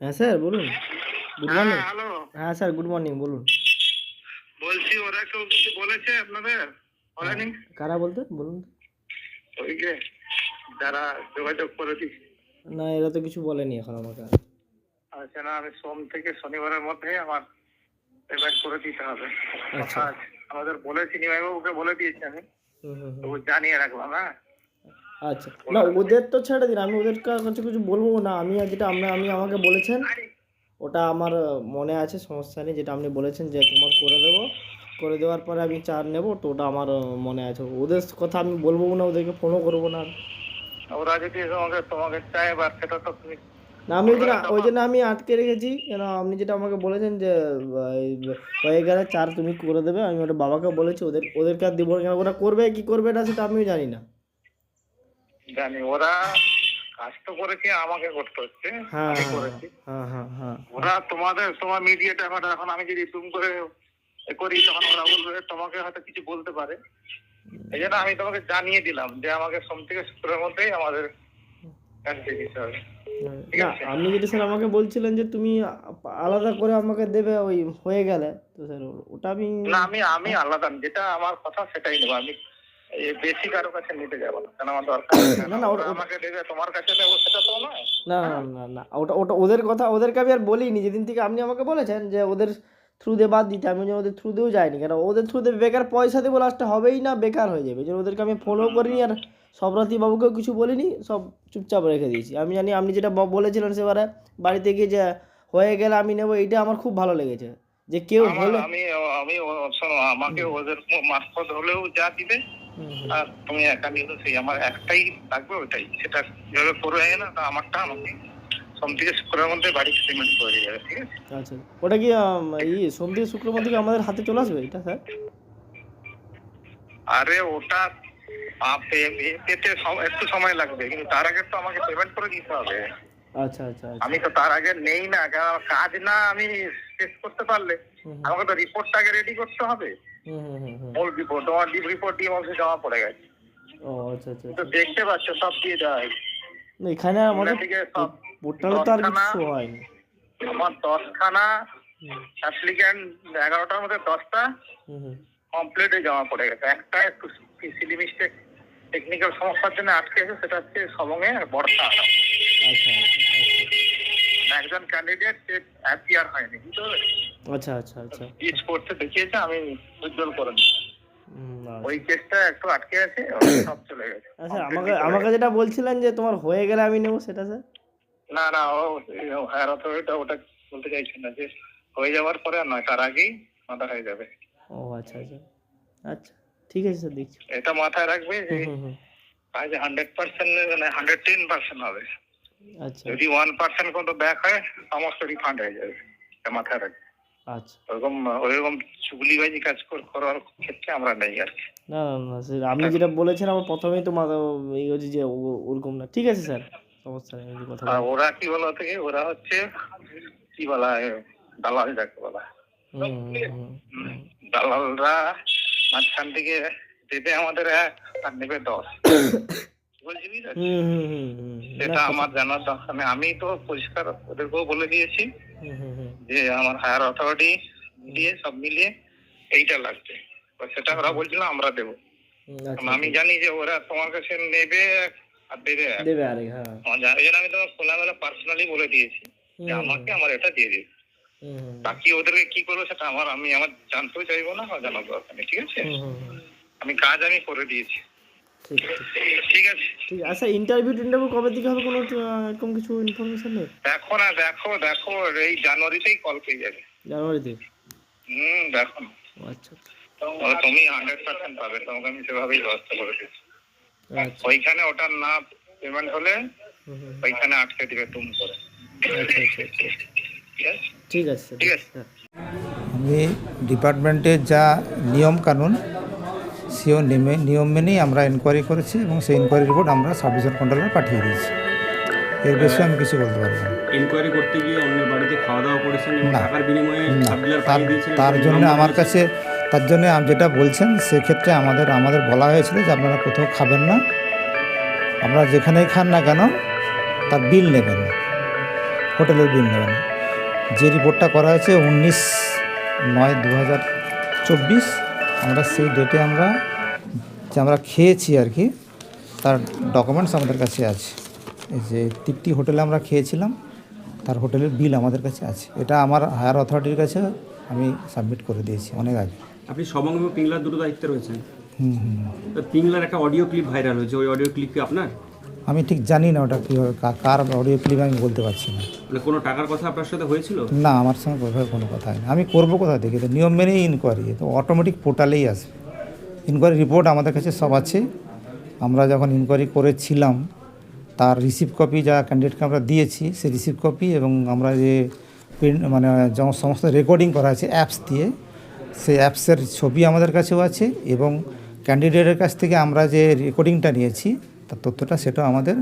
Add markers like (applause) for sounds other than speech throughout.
হ্যাঁ স্যার বলুন। গুড হ্যাঁ মর্নিং হ্যাঁ স্যার গুড মর্নিং বলুন। বলছি ওরা কেউ কিছু বলেছে আপনাদের? বলেনি? কারা বলতে? বলুন তো। ওই যে যারা যোগাযোগ করে দিচ্ছে না এরা তো কিছু বলেনি এখন আমাকে। আচ্ছা না আমি সোম থেকে শনিবারের মধ্যে আমার পেমেন্ট করে দিতে হবে। আচ্ছা। কথা আমাদের বলেছি নিমাইবাবুকে বলে দিয়েছি আমি। তবু জানিয়ে রাখলাম হ্যাঁ। আচ্ছা। না ওদের তো ছেড়ে দিন আমি ওদের কাছে কিছু বলব না। আমি যেটা আপনি আমি আমাকে বলেছেন ওটা আমার মনে আছে সমস্যা নেই যেটা আপনি বলেছেন যে তোমার করে দেবো। করে দেওয়ার পরে আমি চার নেব তো ওটা আমার মনে আছে। ওদের কথা আমি বলব না ওদেরকে ফোনও করব না ওরা যদি তোমাকে তোমাকে চায় এবার সেটা তো তুমি না আমি ওই জন্য ওই জন্য আমি আটকে রেখেছি। কেন আপনি যেটা আমাকে বলেছেন যে হয়ে গেলে চার তুমি করে দেবে আমি ওটা বাবাকে বলেছি ওদের ওদেরকে আর দিব কেন ওরা করবে কি করবে না সেটা আমিও জানি না। জানি ওরা কাজ তো করেছে আমাকে করতে হচ্ছে। হ্যাঁ আমি হ্যাঁ করেছি হ্যাঁ। ওরা তোমাদের তোমার মিডিয়াটা এখন এখন আমি যদি করে করি তখন ওরা বলবে তোমাকে হয়তো কিছু বলতে পারে। এই জন্য আমি তোমাকে জানিয়ে দিলাম যে আমাকে সোম থেকে শুক্রের মধ্যেই আমাদের না। আপনি যেটা স্যার আমাকে বলছিলেন যে তুমি আলাদা করে আমাকে দেবে ওই হয়ে গেলে তো স্যার ওটা আমি না আমি আমি আলাদা যেটা আমার কথা সেটাই নেব। আমি বেশি কারও কাছে নিতে যাব না কেন আমার দরকার (coughs) না, না, আমাকে দেবে তোমার কাছে নেব সেটা তো নয়। না না না না ওটা ওটা ওদের কথা ওদেরকে আমি আর বলিনি। যেদিন থেকে আপনি আমাকে বলেছেন যে ওদের থ্রু দিয়ে বাদ দিতে আমি ওদের থ্রু দিয়েও যাইনি। কেন ওদের থ্রু দিয়ে বেকার পয়সা দেবো লাস্টে হবেই না বেকার হয়ে যাবে। এই ওদেরকে আমি ফোনও করিনি আর সবরাতি বাবুকেও কিছু বলিনি সব চুপচাপ রেখে দিয়েছি। আমি জানি আপনি যেটা বলেছিলেন সেবারে বাড়িতে গিয়ে যে হয়ে গেলে আমি নেব এইটা আমার খুব ভালো লেগেছে। যে কেউ হলে আমি আমি শোনো আমাকে ওদের মারফত হলেও যা দিবে। আর তুমি একা নিয়ে সেই আমার একটাই থাকবে ওটাই সেটা যেভাবে করে হয় না তা আমারটা আমাকে সোম থেকে শুক্রের মধ্যে বাড়ি পেমেন্ট করে যাবে ঠিক আছে? আচ্ছা। ওটা কি এই সোম থেকে শুক্রবার থেকে আমাদের হাতে চলে আসবে এটা স্যার? আরে ওটা পেতে একটু সময় লাগবে কিন্তু তার আগে তো আমাকে পেমেন্ট করে দিতে হবে। আচ্ছা আচ্ছা আচ্ছা। আমি তো তার আগে নেই না কারণ কাজ না আমি শেষ করতে পারলে। আমাকে তো রিপোর্টটা আগে রেডি করতে হবে। হুম রিপোর্ট তোমার রিপোর্ট দিয়ে অবশ্যই জমা পড়ে গেছে। ও আচ্ছা আচ্ছা তো আচ্ছা। দেখতে পাচ্ছ সব দিয়ে দেওয়া হয়েছে। এখানে আমাদের পোর্টালে তো আর কিছু হয়নি। আমার দশখানা অ্যাপ্লিক্যান্ট এগারোটার মধ্যে দশটা। কমপ্লিটে জমা পড়ে গেছে। একটা একটু সিলি মিস্টেক টেকনিক্যাল সমস্যার জন্য আটকে আছে সেটা হচ্ছে সবঙ্গে আর বর্ষা আচ্ছা আচ্ছা একজন ক্যান্ডিডেট সে অ্যাপিয়ার হয়নি বুঝতে পারলে আচ্ছা আচ্ছা আচ্ছা। পিচ করতে দেখিয়েছে আমি উজ্জ্বল করে। ওই কেসটা একটু আটকে আছে সব চলে গেছে। আচ্ছা আমাকে আমাকে যেটা বলছিলেন যে তোমার হয়ে গেলে আমি নেব সেটা স্যার না না ও হায়ার অথরিটি ওটা বলতে চাইছে না যে হয়ে যাওয়ার পরে নয় তার আগেই মাথা হয়ে যাবে। ও আচ্ছা আচ্ছা। আচ্ছা ঠিক আছে স্যার দেখছি। এটা মাথায় রাখবে যে। কাজ হান্ড্রেড পার্সেন্ট মানে হান্ড্রেড টেন পার্সেন্ট হবে। আচ্ছা। যদি ওয়ান পার্সেন্ট কোনো ব্যাক হয় সমস্ত রিফান্ড হয়ে যাবে। এটা মাথায় রাখবে। আচ্ছা। ওরকম ওইরকম চুগলিবাজি কাজ করার ক্ষেত্রে আমরা নেই আর কি। না না না স্যার আপনি যেটা বলেছেন আমার প্রথমেই তো মাথা এই হচ্ছে যে ওরকম না। ঠিক আছে স্যার। সমস্যা নেই কথা ওরা কি বলা থেকে ওরা হচ্ছে কি বলা হয় দালাল যাকে বলা। হয়। দালালরা মাঝখান থেকে দেবে আমাদের এক আর নেবে দশ। (coughs) সেটা আমার জানার দরকার নেই আমি তো পরিষ্কার ওদেরকেও বলে দিয়েছি। যে আমার হায়ার অথরিটি দিয়ে সব মিলিয়ে এইটা লাগবে। সেটা ওরা বলছিল আমরা দেবো। আচ্ছা আমি জানি যে ওরা তোমার কাছে নেবে আর দেবে। দেবে আরেক হ্যাঁ। জানা- জন্য আমি তোমাকে খোলামেলা পার্সোনালি বলে দিয়েছি যে আমাকে আমার এটা দিয়ে হুম, বাকি ওদেরকে কি করব সেটা আমার আমি আমার জানতেও চাইব না আর জানার দরকার নেই ঠিক আছে। আমি কাজ আমি করে দিয়েছি। ঠিক আছে। ঠিক আছে। ঠিক আছে। আচ্ছা ইন্টারভিউ কবে থেকে হবে কোনো এরকম কিছু ইনফরমেশন নেই? দেখো না দেখো দেখো এই জানুয়ারিতেই কল পেয়ে যাবে। জানুয়ারিতে? হুম দেখো। না। আচ্ছা আচ্ছা। তুমি হান্ড্রেড পার্সেন্ট পাবে তোমাকে আমি সেভাবেই ব্যবস্থা করে দিচ্ছি। আচ্ছা। ওইখানে ওটার না পেমেন্ট হলে। ওইখানে আটকে দিবে তুমি করে। আচ্ছা আচ্ছা আচ্ছা। ঠিক আছে ঠিক আছে স্যার ঠিক আছে। হ্যাঁ। আমি ডিপার্টমেন্টের যা নিয়ম কানুন সেও নেমে নিয়ম মেনেই আমরা এনকোয়ারি করেছি এবং সেই ইনকোয়ারি রিপোর্ট আমরা সাব ডিভিশন কন্ট্রোলারে পাঠিয়ে দিয়েছি। এর বেশি আমি কিছু বলতে পারব না। ইনকোয়ারি করতে গিয়ে অন্যের বাড়িতে খাওয়া দাওয়া করেছেন না। টাকার বিনিময়ে তার জন্য আমার কাছে তার জন্য যেটা বলছেন সেক্ষেত্রে আমাদের আমাদের বলা হয়েছিল যে আপনারা কোথাও খাবেন না। আপনারা যেখানেই খান না কেন তার বিল নেবেন। হোটেলের বিল নেবে না যে রিপোর্টটা করা হয়েছে উনিশ নয় দু হাজার চব্বিশ আমরা সেই ডেটে আমরা যে আমরা খেয়েছি আর কি তার ডকুমেন্টস আমাদের কাছে আছে। এই যে তিনটি হোটেলে আমরা খেয়েছিলাম তার হোটেলের বিল আমাদের কাছে আছে। এটা আমার হায়ার অথরিটির কাছে আমি সাবমিট করে দিয়েছি অনেক আগে। আপনি এবং পিংলার দুটো দায়িত্বে রয়েছেন। হুম হুম। পিংলার একটা অডিও ক্লিপ ভাইরাল হয়েছে ওই অডিও ক্লিপ কি আপনার? আমি ঠিক জানি না ওটা কীভাবে কা- কার অডিও ক্লিপ আমি বলতে পারছি না। মানে কোনো টাকার কথা আপনার সাথে হয়েছিল? না আমার সঙ্গে কোনো কথা হয় না। আমি করব কোথা থেকে? তো নিয়ম মেনেই ইনকোয়ারি তো অটোমেটিক পোর্টালেই আসবে। ইনকোয়ারি রিপোর্ট আমাদের কাছে সব আছে। আমরা যখন ইনকোয়ারি করেছিলাম তার রিসিভ কপি যা ক্যান্ডিডেটকে আমরা দিয়েছি সেই রিসিভ কপি এবং আমরা যে প্রিন্ট মানে যখন সমস্ত রেকর্ডিং করা আছে অ্যাপস দিয়ে সেই অ্যাপসের ছবি আমাদের কাছেও আছে এবং ক্যান্ডিডেটের কাছ থেকে আমরা যে রেকর্ডিংটা নিয়েছি তার তথ্যটা সেটা আমাদের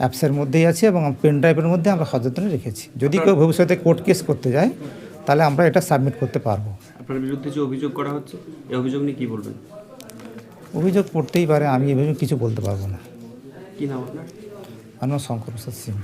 অ্যাপসের মধ্যেই আছে এবং পেন ড্রাইভের মধ্যে আমরা সযত্নে রেখেছি। যদি কেউ ভবিষ্যতে কোর্ট কেস করতে যায় তাহলে আমরা এটা সাবমিট করতে পারব। আপনার বিরুদ্ধে যে অভিযোগ করা হচ্ছে এই অভিযোগ নিয়ে কী বলবেন? অভিযোগ করতেই পারে আমি এভাবে কিছু বলতে পারব না। কী নাম আপনার? আমার শঙ্কর প্রসাদ সিং।